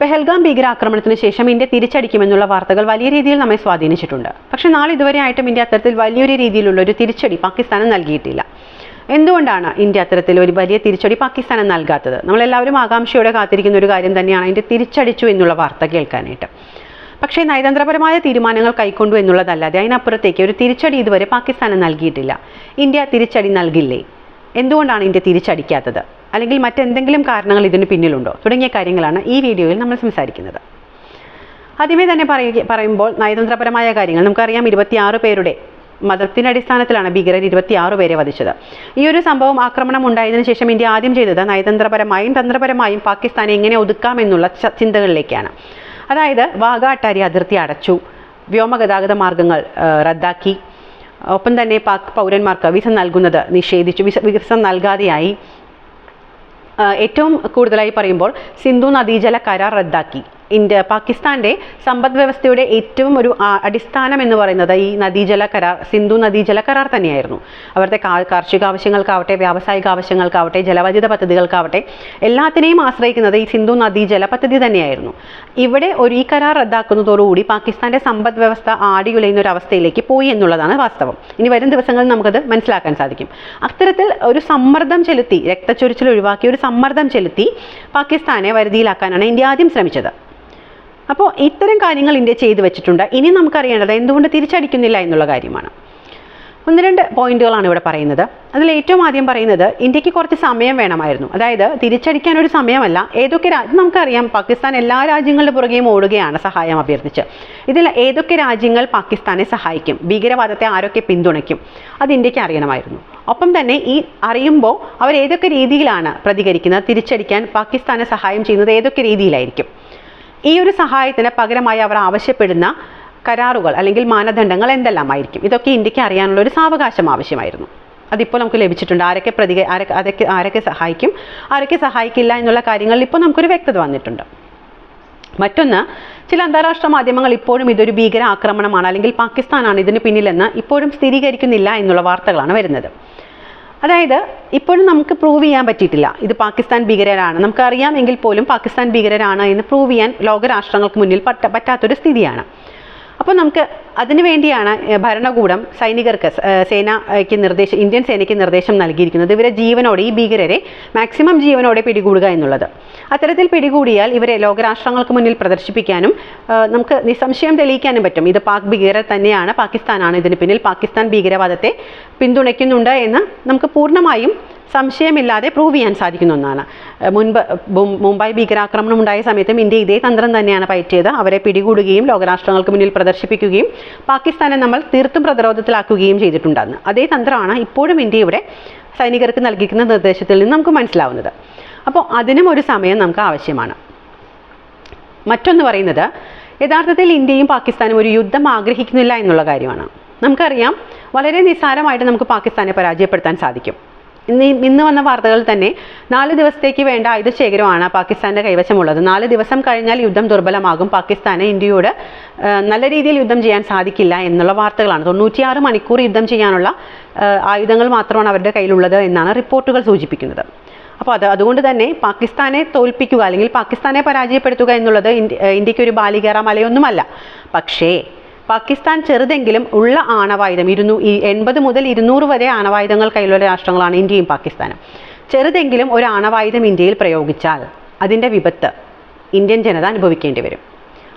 പെഹൽഗാം ഭീകരാക്രമണത്തിന് ശേഷം ഇന്ത്യ തിരിച്ചടിക്കുമെന്നുള്ള വാർത്തകൾ വലിയ രീതിയിൽ നമ്മെ സ്വാധീനിച്ചിട്ടുണ്ട്. പക്ഷേ നാളെ ഇതുവരെ ആയിട്ടും ഇന്ത്യ അത്തരത്തിൽ വലിയൊരു രീതിയിലുള്ള ഒരു തിരിച്ചടി പാകിസ്ഥാന് നൽകിയിട്ടില്ല. എന്തുകൊണ്ടാണ് ഇന്ത്യ അത്തരത്തിൽ ഒരു വലിയ തിരിച്ചടി പാകിസ്ഥാന് നൽകാത്തത്? നമ്മളെല്ലാവരും ആകാംക്ഷയോടെ കാത്തിരിക്കുന്ന ഒരു കാര്യം തന്നെയാണ് ഇന്ത്യ തിരിച്ചടിച്ചു എന്നുള്ള വാർത്ത കേൾക്കാനായിട്ട്. പക്ഷേ നയതന്ത്രപരമായ തീരുമാനങ്ങൾ കൈക്കൊണ്ടു എന്നുള്ളതല്ലാതെ അതിനപ്പുറത്തേക്ക് ഒരു തിരിച്ചടി ഇതുവരെ പാകിസ്ഥാന് നൽകിയിട്ടില്ല. ഇന്ത്യ തിരിച്ചടി നൽകില്ലേ? എന്തുകൊണ്ടാണ് ഇന്ത്യ തിരിച്ചടിക്കാത്തത്? അല്ലെങ്കിൽ മറ്റെന്തെങ്കിലും കാരണങ്ങൾ ഇതിന് പിന്നിലുണ്ടോ? തുടങ്ങിയ കാര്യങ്ങളാണ് ഈ വീഡിയോയിൽ നമ്മൾ സംസാരിക്കുന്നത്. ആദ്യമേ തന്നെ പറയുക പറയുമ്പോൾ നയതന്ത്രപരമായ കാര്യങ്ങൾ. നമുക്കറിയാം ഇരുപത്തിയാറ് പേരുടെ മതത്തിന്റെ അടിസ്ഥാനത്തിലാണ് ഭീകരർ ഇരുപത്തിയാറ് പേരെ വധിച്ചത്. ഈ ഒരു സംഭവം ആക്രമണം ഉണ്ടായതിനു ശേഷം ഇന്ത്യ ആദ്യം ചെയ്തത് നയതന്ത്രപരമായും തന്ത്രപരമായും പാകിസ്ഥാനെ എങ്ങനെ ഒതുക്കാം എന്നുള്ള ചിന്തകളിലേക്കാണ്. അതായത് വാഗ അട്ടാരി അതിർത്തി അടച്ചു. വ്യോമഗതാഗത മാർഗങ്ങൾ റദ്ദാക്കി. ഒപ്പം തന്നെ പാക് പൗരന്മാർക്ക് വിസ നൽകുന്നത് നിഷേധിച്ചു. വിസ വിസ നൽകാതെയായി. ഏറ്റവും കൂടുതലായി പറയുമ്പോൾ സിന്ധു നദീജല കരാർ റദ്ദാക്കി. ഇന്ത്യ പാകിസ്ഥാന്റെ സമ്പദ് വ്യവസ്ഥയുടെ ഏറ്റവും ഒരു അടിസ്ഥാനം എന്ന് പറയുന്നത് ഈ നദീജല കരാർ സിന്ധു നദീജല കരാർ തന്നെയായിരുന്നു. അവരുടെ കാർഷിക ആവശ്യങ്ങൾക്കാവട്ടെ വ്യാവസായിക ആവശ്യങ്ങൾക്കാവട്ടെ ജലവൈദ്യുത പദ്ധതികൾക്കാവട്ടെ എല്ലാത്തിനെയും ആശ്രയിക്കുന്നത് ഈ സിന്ധു നദീജല പദ്ധതി തന്നെയായിരുന്നു. ഇവിടെ ഒരു ഈ കരാർ റദ്ദാക്കുന്നതോടുകൂടി പാകിസ്ഥാന്റെ സമ്പദ് വ്യവസ്ഥ ആടിയുലയുന്ന ഒരു അവസ്ഥയിലേക്ക് പോയി എന്നുള്ളതാണ് വാസ്തവം. ഇനി വരും ദിവസങ്ങളിൽ നമുക്കത് മനസ്സിലാക്കാൻ സാധിക്കും. അത്തരത്തിൽ ഒരു സമ്മർദ്ദം ചെലുത്തി രക്തച്ചൊരിച്ചിൽ ഒഴിവാക്കി ഒരു സമ്മർദ്ദം ചെലുത്തി പാകിസ്ഥാനെ വരുതിയിലാക്കാനാണ് ഇന്ത്യ ആദ്യം ശ്രമിച്ചത്. അപ്പോൾ ഇത്തരം കാര്യങ്ങൾ ഇന്ത്യ ചെയ്തു വെച്ചിട്ടുണ്ട്. ഇനി നമുക്കറിയേണ്ടത് എന്തുകൊണ്ട് തിരിച്ചടിക്കുന്നില്ല എന്നുള്ള കാര്യമാണ്. ഒന്ന് രണ്ട് പോയിന്റുകളാണ് ഇവിടെ പറയുന്നത്. അതിൽ ഏറ്റവും ആദ്യം പറയുന്നത് ഇന്ത്യയ്ക്ക് കുറച്ച് സമയം വേണമായിരുന്നു. അതായത് തിരിച്ചടിക്കാൻ ഒരു സമയമല്ല. ഏതൊക്കെ രാജ്യം നമുക്കറിയാം. പാകിസ്ഥാൻ എല്ലാ രാജ്യങ്ങളുടെ പുറകെയും ഓടുകയാണ് സഹായം അഭ്യർത്ഥിച്ച്. ഇതിൽ ഏതൊക്കെ രാജ്യങ്ങൾ പാകിസ്ഥാനെ സഹായിക്കും? ഭീകരവാദത്തെ ആരൊക്കെ പിന്തുണയ്ക്കും? അത് ഇന്ത്യയ്ക്ക് അറിയണമായിരുന്നു. ഒപ്പം തന്നെ ഈ അറിയുമ്പോൾ അവർ ഏതൊക്കെ രീതിയിലാണ് പ്രതികരിക്കുന്നത്? തിരിച്ചടിക്കാൻ പാകിസ്ഥാനെ സഹായം ചെയ്യുന്നത് ഏതൊക്കെ രീതിയിലായിരിക്കും? ഈ ഒരു സഹായത്തിന് പകരമായി അവർ ആവശ്യപ്പെടുന്ന കരാറുകൾ അല്ലെങ്കിൽ മാനദണ്ഡങ്ങൾ എന്തെല്ലാമായിരിക്കും? ഇതൊക്കെ ഇന്ത്യയ്ക്ക് അറിയാനുള്ള ഒരു സാവകാശം ആവശ്യമായിരുന്നു. അതിപ്പോൾ നമുക്ക് ലഭിച്ചിട്ടുണ്ട്. ആരൊക്കെ പ്രതി ആരൊക്കെ ആരൊക്കെ സഹായിക്കും? ആരൊക്കെ സഹായിക്കില്ല എന്നുള്ള കാര്യങ്ങളിൽ ഇപ്പോൾ നമുക്കൊരു വ്യക്തത വന്നിട്ടുണ്ട്. മറ്റൊന്ന് ചില അന്താരാഷ്ട്ര മാധ്യമങ്ങൾ ഇപ്പോഴും ഇതൊരു ഭീകര ആക്രമണമാണ് അല്ലെങ്കിൽ പാകിസ്ഥാനാണ് ഇതിന് പിന്നിലെന്ന് ഇപ്പോഴും സ്ഥിരീകരിക്കുന്നില്ല എന്നുള്ള വാർത്തകളാണ് വരുന്നത്. അതായത് ഇപ്പോഴും നമുക്ക് പ്രൂവ് ചെയ്യാൻ പറ്റിയിട്ടില്ല. ഇത് പാകിസ്ഥാൻ ഭീകരരാണ്. നമുക്കറിയാം എങ്കിൽ പോലും പാകിസ്ഥാൻ ഭീകരരാണ് എന്ന് പ്രൂവ് ചെയ്യാൻ ലോകരാഷ്ട്രങ്ങൾക്ക് മുന്നിൽ പറ്റ പറ്റാത്തൊരു സ്ഥിതിയാണ്. അപ്പോൾ നമുക്ക് അതിനു വേണ്ടിയാണ് ഭരണകൂടം സൈനികർക്ക് സേനയ്ക്ക് നിർദ്ദേശം ഇന്ത്യൻ സേനയ്ക്ക് നിർദ്ദേശം നൽകിയിരിക്കുന്നത് ഇവരെ ജീവനോടെ ഈ ഭീകരരെ മാക്സിമം ജീവനോടെ പിടികൂടുക എന്നുള്ളത്. അത്തരത്തിൽ പിടികൂടിയാൽ ഇവരെ ലോകരാഷ്ട്രങ്ങൾക്ക് മുന്നിൽ പ്രദർശിപ്പിക്കാനും നമുക്ക് നിസ്സംശയം തെളിയിക്കാനും പറ്റും. ഇത് പാക് ഭീകരർ തന്നെയാണ് പാകിസ്ഥാനാണ് ഇതിന് പിന്നിൽ. പാകിസ്ഥാൻ ഭീകരവാദത്തെ പിന്തുണയ്ക്കുന്നുണ്ട് എന്ന് നമുക്ക് പൂർണമായും സംശയമില്ലാതെ പ്രൂവ് ചെയ്യാൻ സാധിക്കുന്ന ഒന്നാണ്. മുൻപ് മുംബൈ ഭീകരാക്രമണം ഉണ്ടായ സമയത്തും ഇന്ത്യ ഇതേ തന്ത്രം തന്നെയാണ് പയറ്റിയത്. അവരെ പിടികൂടുകയും ലോകരാഷ്ട്രങ്ങൾക്ക് മുന്നിൽ പ്രദർശിപ്പിക്കുകയും പാകിസ്ഥാനെ നമ്മൾ തീർത്തും പ്രതിരോധത്തിലാക്കുകയും ചെയ്തിട്ടുണ്ടെന്ന് അതേ തന്ത്രമാണ് ഇപ്പോഴും ഇന്ത്യ ഇവിടെ സൈനികർക്ക് നൽകിക്കുന്ന നിർദ്ദേശത്തിൽ നിന്ന് നമുക്ക് മനസ്സിലാവുന്നത്. അപ്പോൾ അതിനും ഒരു സമയം നമുക്ക് ആവശ്യമാണ്. മറ്റൊന്ന് പറയുന്നത് യഥാർത്ഥത്തിൽ ഇന്ത്യയും പാകിസ്ഥാനും ഒരു യുദ്ധം ആഗ്രഹിക്കുന്നില്ല എന്നുള്ള കാര്യമാണ്. നമുക്കറിയാം വളരെ നിസ്സാരമായിട്ട് നമുക്ക് പാകിസ്ഥാനെ പരാജയപ്പെടുത്താൻ സാധിക്കും. ഇന്ന് ഇന്ന് വന്ന വാർത്തകളിൽ തന്നെ നാല് ദിവസത്തേക്ക് വേണ്ട ആയുധ ശേഖരമാണ് പാകിസ്ഥാന്റെ കൈവശമുള്ളത്. നാല് ദിവസം കഴിഞ്ഞാൽ യുദ്ധം ദുർബലമാകും. പാകിസ്ഥാന് ഇന്ത്യയോട് നല്ല രീതിയിൽ യുദ്ധം ചെയ്യാൻ സാധിക്കില്ല എന്നുള്ള വാർത്തകളാണ്. തൊണ്ണൂറ്റിയാറ് മണിക്കൂർ യുദ്ധം ചെയ്യാനുള്ള ആയുധങ്ങൾ മാത്രമാണ് അവരുടെ കയ്യിലുള്ളത് എന്നാണ് റിപ്പോർട്ടുകൾ സൂചിപ്പിക്കുന്നത്. അപ്പോൾ അത് അതുകൊണ്ട് തന്നെ പാകിസ്ഥാനെ തോൽപ്പിക്കുക അല്ലെങ്കിൽ പാകിസ്ഥാനെ പരാജയപ്പെടുത്തുക എന്നുള്ളത് ഇന്ത്യയ്ക്ക് ഒരു ബാലികേറ മലയൊന്നുമല്ല. പക്ഷേ പാകിസ്ഥാൻ ചെറുതെങ്കിലും ഉള്ള ആണവായുധം ഇരുന്നൂ ഈ എൺപത് മുതൽ ഇരുന്നൂറ് വരെ ആണവായുധങ്ങൾ കയ്യിലുള്ള രാഷ്ട്രങ്ങളാണ് ഇന്ത്യയും പാകിസ്ഥാനും. ചെറുതെങ്കിലും ഒരു ആണവായുധം ഇന്ത്യയിൽ പ്രയോഗിച്ചാൽ അതിന്റെ വിപത്ത് ഇന്ത്യൻ ജനത അനുഭവിക്കേണ്ടി വരും.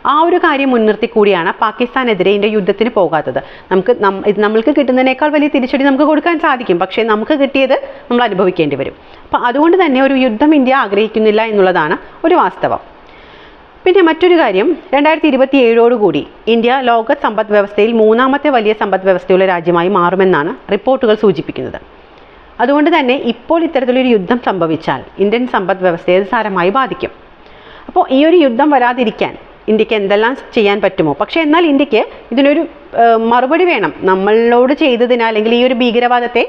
ആ ഒരു കാര്യം മുൻനിർത്തി കൂടിയാണ് പാകിസ്ഥാനെതിരെ ഇന്ത്യ യുദ്ധത്തിന് പോകാത്തത്. നമുക്ക് നമ്മൾക്ക് കിട്ടുന്നതിനേക്കാൾ വലിയ തിരിച്ചടി നമുക്ക് കൊടുക്കാൻ സാധിക്കും. പക്ഷേ നമുക്ക് കിട്ടിയത് നമ്മൾ അനുഭവിക്കേണ്ടി വരും. അപ്പോൾ അതുകൊണ്ട് തന്നെ ഒരു യുദ്ധം ഇന്ത്യ ആഗ്രഹിക്കുന്നില്ല എന്നുള്ളതാണ് ഒരു വാസ്തവം. പിന്നെ മറ്റൊരു കാര്യം രണ്ടായിരത്തി ഇരുപത്തി ഏഴോടുകൂടി ഇന്ത്യ ലോക സമ്പദ് വ്യവസ്ഥയിൽ മൂന്നാമത്തെ വലിയ സമ്പദ് വ്യവസ്ഥയുള്ള രാജ്യമായി മാറുമെന്നാണ് റിപ്പോർട്ടുകൾ സൂചിപ്പിക്കുന്നത്. അതുകൊണ്ട് തന്നെ ഇപ്പോൾ ഇത്തരത്തിലൊരു യുദ്ധം സംഭവിച്ചാൽ ഇന്ത്യൻ സമ്പദ് വ്യവസ്ഥയെ സാരമായി ബാധിക്കും. അപ്പോൾ ഈ ഒരു യുദ്ധം വരാതിരിക്കാൻ ഇന്ത്യയ്ക്ക് എന്തെല്ലാം ചെയ്യാൻ പറ്റുമോ? പക്ഷേ എന്നാൽ ഇന്ത്യയ്ക്ക് ഇതിനൊരു മറുപടി വേണം. നമ്മളോട് ചെയ്തതിന് അല്ലെങ്കിൽ ഈ ഒരു ഭീകരവാദത്തെ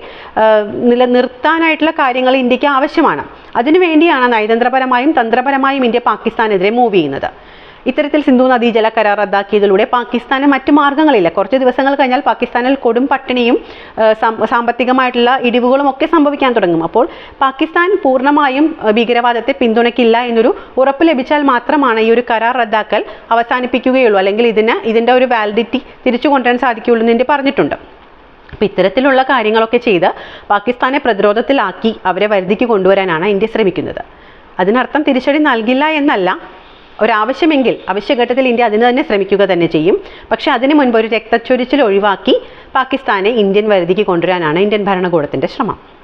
നിലനിർത്താനായിട്ടുള്ള കാര്യങ്ങൾ ഇന്ത്യയ്ക്ക് ആവശ്യമാണ്. അതിനുവേണ്ടിയാണ് നയതന്ത്രപരമായും തന്ത്രപരമായും ഇന്ത്യ പാകിസ്ഥാനെതിരെ മൂവ് ചെയ്യുന്നത്. ഇത്തരത്തിൽ സിന്ധു നദീജല കരാർ റദ്ദാക്കിയതിലൂടെ പാകിസ്ഥാന് മറ്റു മാർഗങ്ങളില്ല. കുറച്ച് ദിവസങ്ങൾ കഴിഞ്ഞാൽ പാകിസ്ഥാനിൽ കൊടും പട്ടിണിയും സാമ്പത്തികമായിട്ടുള്ള ഇടിവുകളും ഒക്കെ സംഭവിക്കാൻ തുടങ്ങും. അപ്പോൾ പാകിസ്ഥാൻ പൂർണമായും ഭീകരവാദത്തെ പിന്തുണയ്ക്കില്ല എന്നൊരു ഉറപ്പ് ലഭിച്ചാൽ മാത്രമാണ് ഈ ഒരു കരാർ റദ്ദാക്കൽ അവസാനിപ്പിക്കുകയുള്ളൂ. അല്ലെങ്കിൽ ഇതിന് ഇതിന്റെ ഒരു വാലിഡിറ്റി തിരിച്ചു കൊണ്ടുവരാൻ സാധിക്കുകയുള്ളൂ എന്ന് പറഞ്ഞിട്ടുണ്ട്. അപ്പം ഇത്തരത്തിലുള്ള കാര്യങ്ങളൊക്കെ ചെയ്ത് പാകിസ്ഥാനെ പ്രതിരോധത്തിലാക്കി അവരെ വരുതിക്ക് കൊണ്ടുവരാനാണ് ഇന്ത്യ ശ്രമിക്കുന്നത്. അതിനർത്ഥം തിരിച്ചടി നൽകില്ല എന്നല്ല. ഒരാവശ്യമെങ്കിൽ അവശ്യഘട്ടത്തിൽ ഇന്ത്യ അതിന് തന്നെ ശ്രമിക്കുക തന്നെ ചെയ്യും. പക്ഷേ അതിനു മുൻപ് ഒരു രക്തച്ചൊരിച്ചിൽ ഒഴിവാക്കി പാകിസ്ഥാനെ ഇന്ത്യൻ വരുതിക്ക് കൊണ്ടുവരാനാണ് ഇന്ത്യൻ ഭരണകൂടത്തിന്റെ ശ്രമം.